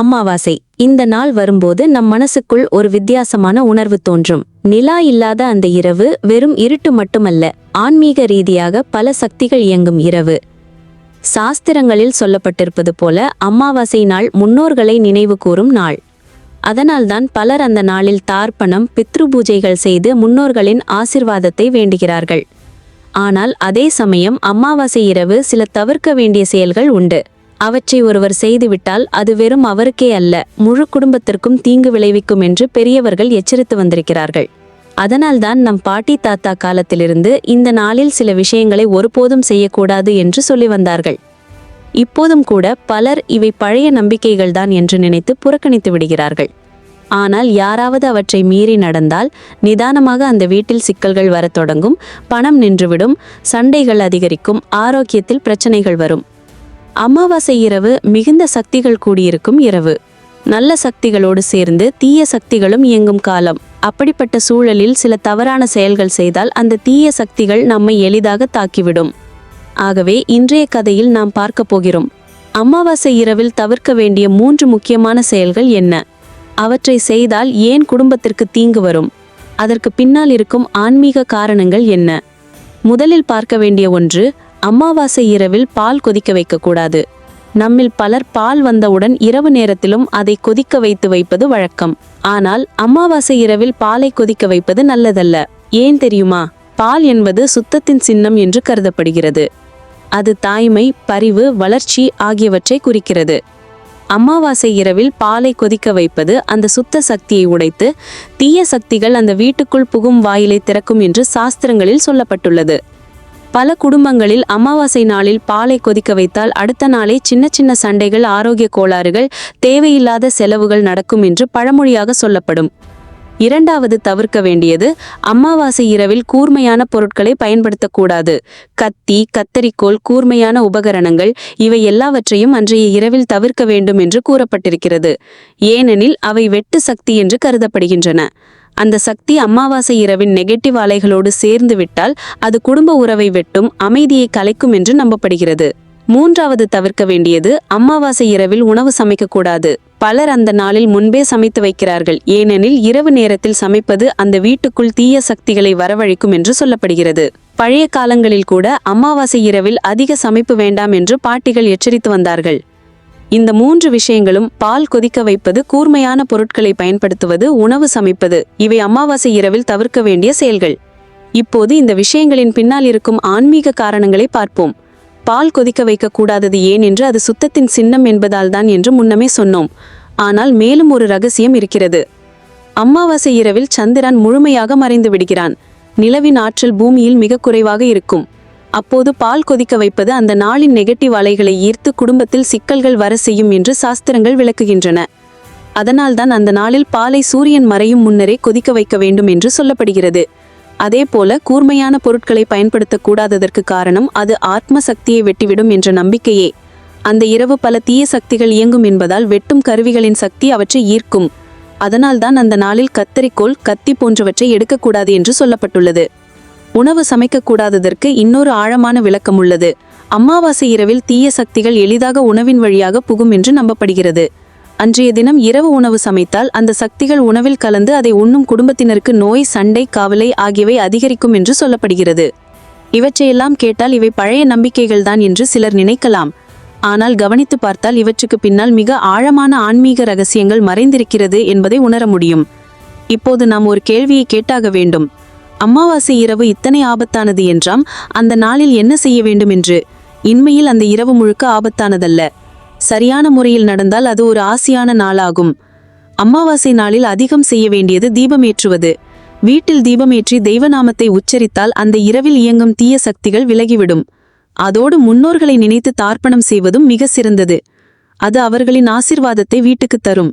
அமாவாசை. இந்த நாள் வரும்போது நம் மனசுக்குள் ஒரு வித்தியாசமான உணர்வு தோன்றும். நிலா இல்லாத அந்த இரவு வெறும் இருட்டு மட்டுமல்ல ஆன்மீக ரீதியாக பல சக்திகள் இயங்கும் இரவு. சாஸ்திரங்களில் சொல்லப்பட்டிருப்பது போல அமாவாசை நாள் முன்னோர்களை நினைவு கூறும் நாள். அதனால்தான் பலர் அந்த நாளில் தார்ப்பணம் பித்ரு பூஜைகள் செய்து முன்னோர்களின் ஆசிர்வாதத்தை வேண்டுகிறார்கள். ஆனால் அதே சமயம் அமாவாசை இரவு சில தவிர்க்க வேண்டிய செயல்கள் உண்டு. அவற்றை ஒருவர் செய்துவிட்டால் அது வெறும் அவருக்கே அல்ல முழு குடும்பத்திற்கும் தீங்கு விளைவிக்கும் என்று பெரியவர்கள் எச்சரித்து வந்திருக்கிறார்கள். அதனால்தான் நம் பாட்டி தாத்தா காலத்திலிருந்து இந்த நாளில் சில விஷயங்களை ஒருபோதும் செய்யக்கூடாது என்று சொல்லி வந்தார்கள். இப்போதும் கூட பலர் இவை பழைய நம்பிக்கைகள்தான் என்று நினைத்து புறக்கணித்து விடுகிறார்கள். ஆனால் யாராவது அவற்றை மீறி நடந்தால் நிதானமாக அந்த வீட்டில் சிக்கல்கள் வரத் தொடங்கும் பணம் நின்றுவிடும் சண்டைகள் அதிகரிக்கும் ஆரோக்கியத்தில் பிரச்சனைகள் வரும். அமாவாசை இரவு மிகுந்த சக்திகள் கூடியிருக்கும் இரவு. நல்ல சக்திகளோடு சேர்ந்து தீய சக்திகளும் இயங்கும் காலம். அப்படிப்பட்ட சூழலில் சில தவறான செயல்கள் செய்தால் அந்த தீய சக்திகள் நம்மை எளிதாக தாக்கிவிடும். ஆகவே இன்றைய கதையில் நாம் பார்க்க போகிறோம். அமாவாசை இரவில் தவிர்க்க வேண்டிய மூன்று முக்கியமான செயல்கள் என்ன? அவற்றை செய்தால் ஏன் குடும்பத்திற்கு தீங்கு வரும்? அதற்கு பின்னால் இருக்கும் ஆன்மீக காரணங்கள் என்ன? முதலில் பார்க்க வேண்டிய ஒன்று அமாவாசை இரவில் பால் கொதிக்க வைக்கக்கூடாது. நம்மில் பலர் பால் வந்தவுடன் இரவு நேரத்திலும் அதை கொதிக்க வைத்து வைப்பது வழக்கம். ஆனால் அமாவாசை இரவில் பாலை கொதிக்க வைப்பது நல்லதல்ல. ஏன் தெரியுமா? பால் என்பது சுத்தத்தின் சின்னம் என்று கருதப்படுகிறது. அது தாய்மை பரிவு வளர்ச்சி ஆகியவற்றை குறிக்கிறது. அமாவாசை இரவில் பாலை கொதிக்க வைப்பது அந்த சுத்த சக்தியை உடைத்து தீய சக்திகள் அந்த வீட்டுக்குள் புகும் வாயிலை திறக்கும் என்று சாஸ்திரங்களில் சொல்லப்பட்டுள்ளது. பல குடும்பங்களில் அமாவாசை நாளில் பாலை கொதிக்க வைத்தால் அடுத்த நாளே சின்ன சின்ன சண்டைகள் ஆரோக்கிய கோளாறுகள் தேவையில்லாத செலவுகள் நடக்கும் என்று பழமொழியாக சொல்லப்படும். இரண்டாவது தவிர்க்க வேண்டியது அமாவாசை இரவில் கூர்மையான பொருட்களை பயன்படுத்தக்கூடாது. கத்தி கத்தரிக்கோல் கூர்மையான உபகரணங்கள் இவை எல்லாவற்றையும் அன்றைய இரவில் தவிர்க்க வேண்டும் என்று கூறப்பட்டிருக்கிறது. ஏனெனில் அவை வெட்டு சக்தி என்று கருதப்படுகின்றன. அந்த சக்தி அமாவாசை இரவின் நெகட்டிவ் அலைகளோடு சேர்ந்து விட்டால் அது குடும்ப உறவை வெட்டும் அமைதியை கலைக்கும் என்று நம்பப்படுகிறது. மூன்றாவது தவிர்க்க வேண்டியது அமாவாசை இரவில் உணவு சமைக்கக்கூடாது பலர் அந்த நாளில் முன்பே சமைத்து வைக்கிறார்கள். ஏனெனில் இரவு நேரத்தில் சமைப்பது அந்த வீட்டுக்குள் தீய சக்திகளை வரவழைக்கும் என்று சொல்லப்படுகிறது. பழைய காலங்களில் கூட அமாவாசை இரவில் அதிக சமைப்பு வேண்டாம் என்று பாட்டிகள் எச்சரித்து வந்தார்கள். இந்த மூன்று விஷயங்களும் பால் கொதிக்க வைப்பது கூர்மையான பொருட்களை பயன்படுத்துவது உணவு சமைப்பது. இவை அமாவாசை இரவில் தவிர்க்க வேண்டிய செயல்கள். இப்போது இந்த விஷயங்களின் பின்னால் இருக்கும் ஆன்மீக காரணங்களை பார்ப்போம். பால் கொதிக்க வைக்கக்கூடாதது ஏன் என்று அது சுத்தத்தின் சின்னம் என்பதால் தான் என்று முன்னமே சொன்னோம். ஆனால் மேலும் ஒரு ரகசியம் இருக்கிறது. அமாவாசை இரவில் சந்திரன் முழுமையாக மறைந்து விடுகிறான். நிலவின் ஆற்றல் பூமியில் மிக குறைவாக இருக்கும். அப்போது பால் கொதிக்க வைப்பது அந்த நாளின் நெகட்டிவ் அலைகளை ஈர்த்து குடும்பத்தில் சிக்கல்கள் வர செய்யும் என்று சாஸ்திரங்கள் விளக்குகின்றன. அதனால்தான் அந்த நாளில் பாலை சூரியன் மறையும் முன்னரே கொதிக்க வைக்க வேண்டும் என்று சொல்லப்படுகிறது. அதேபோல கூர்மையான பொருட்களை பயன்படுத்தக்கூடாததற்கு காரணம் அது ஆத்ம சக்தியை வெட்டிவிடும் என்ற நம்பிக்கையே. அந்த இரவு பல தீய சக்திகள் இயங்கும் என்பதால் வெட்டும் கருவிகளின் சக்தி அவற்றை ஈர்க்கும். அதனால்தான் அந்த நாளில் கத்தரிக்கோல் கத்தி போன்றவற்றை எடுக்கக்கூடாது என்று சொல்லப்பட்டுள்ளது. உணவு சமைக்கக்கூடாததற்கு இன்னொரு ஆழமான விளக்கம் உள்ளது. அமாவாசை இரவில் தீய சக்திகள் எளிதாக உணவின் வழியாக புகும் என்று நம்பப்படுகிறது. அன்றைய தினம் இரவு உணவு சமைத்தால் அந்த சக்திகள் உணவில் கலந்து அதை உண்ணும் குடும்பத்தினருக்கு நோய் சண்டை காவலை ஆகியவை அதிகரிக்கும் என்று சொல்லப்படுகிறது. இவற்றையெல்லாம் கேட்டால் இவை பழைய நம்பிக்கைகள்தான் என்று சிலர் நினைக்கலாம். ஆனால் கவனித்து பார்த்தால் இவற்றுக்கு பின்னால் மிக ஆழமான ஆன்மீக ரகசியங்கள் மறைந்திருக்கிறது என்பதை உணர முடியும். இப்போது நாம் ஒரு கேள்வியை கேட்டாக வேண்டும். அமாவாசை இரவு இத்தனை ஆபத்தானது என்றாம் அந்த நாளில் என்ன செய்ய வேண்டும் என்று? இன்மையில் அந்த இரவு முழுக்க ஆபத்தானதல்ல. சரியான முறையில் நடந்தால் அது ஒரு ஆசியான நாளாகும். அமாவாசை நாளில் அதிகம் செய்ய வேண்டியது தீபமேற்றுவது. வீட்டில் தீபமேற்றி தெய்வநாமத்தை உச்சரித்தால் அந்த இரவில் இயங்கும் தீய சக்திகள் விலகிவிடும். அதோடு முன்னோர்களை நினைத்து தார்ப்பணம் செய்வதும் மிக சிறந்தது. அது அவர்களின் ஆசிர்வாதத்தை வீட்டுக்கு தரும்.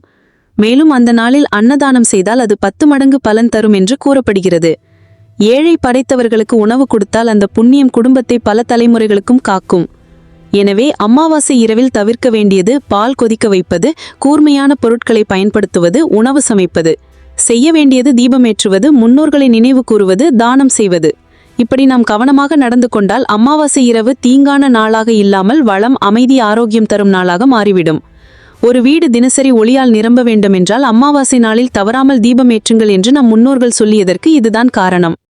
மேலும் அந்த நாளில் அன்னதானம் செய்தால் அது பத்து மடங்கு பலன் தரும் என்று கூறப்படுகிறது. ஏழை படைத்தவர்களுக்கு உணவு கொடுத்தால் அந்த புண்ணியம் குடும்பத்தை பல தலைமுறைகளுக்கும் காக்கும். எனவே அமாவாசை இரவில் தவிர்க்க வேண்டியது பால் கொதிக்க வைப்பது கூர்மையான பொருட்களை பயன்படுத்துவது உணவு சமைப்பது. செய்ய வேண்டியது தீபமேற்றுவது முன்னோர்களை நினைவு கூறுவது தானம் செய்வது. இப்படி நாம் கவனமாக நடந்து கொண்டால் அமாவாசை இரவு தீங்கான நாளாக இல்லாமல் வளம் அமைதி ஆரோக்கியம் தரும் நாளாக மாறிவிடும். ஒரு வீடு தினசரி ஒளியால் நிரம்ப வேண்டுமென்றால் அமாவாசை நாளில் தவறாமல் தீபம் ஏற்றுங்கள் என்று நம் முன்னோர்கள் சொல்லியதற்கு இதுதான் காரணம்.